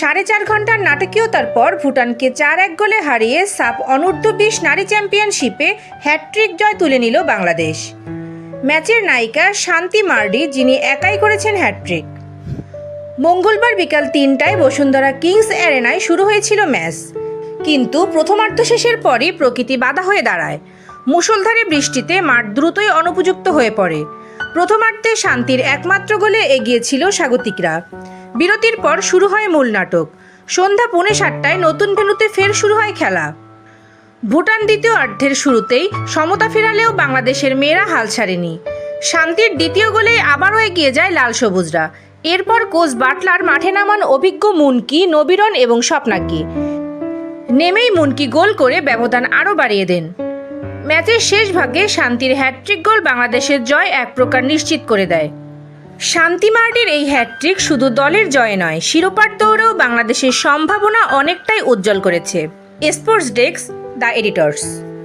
সাড়ে চার ঘণ্টার নাটকীয়তার পর ভুটানকে চার এক গোলে হারিয়ে সাপ অনূর্ধ্ব বিশ নারী চ্যাম্পিয়নশিপে হ্যাট্রিক জয় তুলে নিল বাংলাদেশ। ম্যাচের নায়িকা শান্তি মার্ডি, যিনি একাই করেছেন হ্যাট্রিক মঙ্গলবার বিকাল তিনটায় বসুন্ধরা কিংস অ্যারেনায় শুরু হয়েছিল ম্যাচ। কিন্তু প্রথমার্ধ শেষের পরই প্রকৃতি বাধা হয়ে দাঁড়ায়। মুষলধারে বৃষ্টিতে মাঠ দ্রুতই অনুপযুক্ত হয়ে পড়ে। প্রথমার্ধে শান্তির একমাত্র গোলে এগিয়েছিল স্বাগতিকরা। বিরতির পর শুরু হয় মূল নাটক। সন্ধ্যা পৌনে সাতটায় নতুন ভেন্যুতে ফের শুরু হয় খেলা। ভুটান দ্বিতীয় অর্ধের শুরুতেই সমতা ফেরালেও বাংলাদেশের মেয়েরা হাল ছাড়েনি। শান্তির দ্বিতীয় গোলেই আবারও এগিয়ে যায় লাল সবুজরা। এরপর কোচ বাটলার মাঠে নামান অভিজ্ঞ মুনকি নবীরন এবং স্বপ্নাকে। নেমেই মুনকি গোল করে ব্যবধান আরও বাড়িয়ে দেন। ম্যাচের শেষ ভাগে শান্তির হ্যাট্রিক গোল বাংলাদেশের জয় এক প্রকার নিশ্চিত করে দেয়। শান্তি মার্টের এই হ্যাট্রিক শুধু দলের জয় নয়, শিরোপার দৌড়েও বাংলাদেশের সম্ভাবনা অনেকটাই উজ্জ্বল করেছে। Sports desk, the editors.